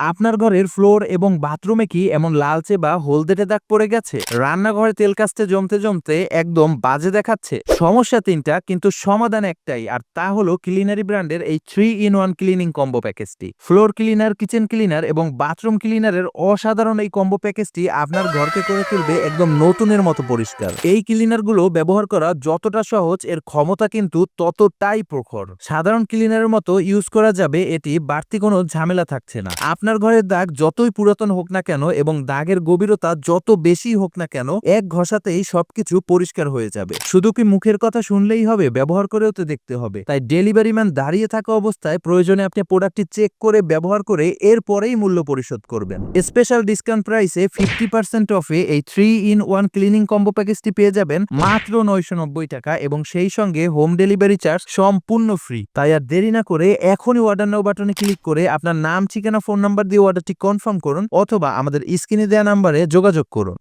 আপনার ঘরের ফ্লোর এবং বাথরুমে কি এমন লালচে বা হলদেটে দাগ পড়ে গেছে? রান্নাঘরে তেল কাস্তে জমতে জমতে একদম বাজে দেখাচ্ছে। সমস্যা তিনটা, কিন্তু সমাধান একটাই, আর তা হলো ক্লিনারি ব্র্যান্ডের এই three in one cleaning combo প্যাকেজটি floor cleaner kitchen cleaner এবং বাথরুম ক্লিনারের অসাধারণ এই কম্বো প্যাকেজটি আপনার ঘরকে করে তুলবে একদম নতুনের মতো পরিষ্কার। এই ক্লিনারগুলো ব্যবহার করা যতটা সহজ, এর ক্ষমতা কিন্তু ততটাই প্রখর। সাধারণ ক্লিনারের মতো ইউজ করা যাবে, এটি বাড়তি কোনো ঝামেলা থাকছে না। আপনার ঘরের দাগ যতই পুরাতন হোক না কেন এবং দাগের গভীরতা যত বেশি হোক না কেন, এক ঘষাতেই সবকিছু পরিষ্কার হয়ে যাবে। শুধু কি মুখের কথা শুনলেই হবে? ব্যবহার করেও তো দেখতে হবে। তাই ডেলিভারি ম্যান দাঁড়িয়ে থাকা অবস্থায় প্রয়োজনে আপনি প্রোডাক্টটি চেক করে ব্যবহার করে এরপরেই মূল্য পরিশোধ করবেন। স্পেশাল ডিসকাউন্ট প্রাইসে ফিফটি পার্সেন্ট অফে এই three in one cleaning combo প্যাকেজটি পেয়ে যাবেন মাত্র নয়শো নব্বই টাকা এবং সেই সঙ্গে হোম ডেলিভারি চার্জ সম্পূর্ণ ফ্রি। তাই আর দেরি না করে এখনই অর্ডার নাও বাটনে ক্লিক করে আপনার নাম, ঠিকানা, ফোন নাম্বার দিয়ে অর্ডারটি কনফার্ম করুন অথবা আমাদের স্ক্রিনে দেওয়া নাম্বারে যোগাযোগ করুন।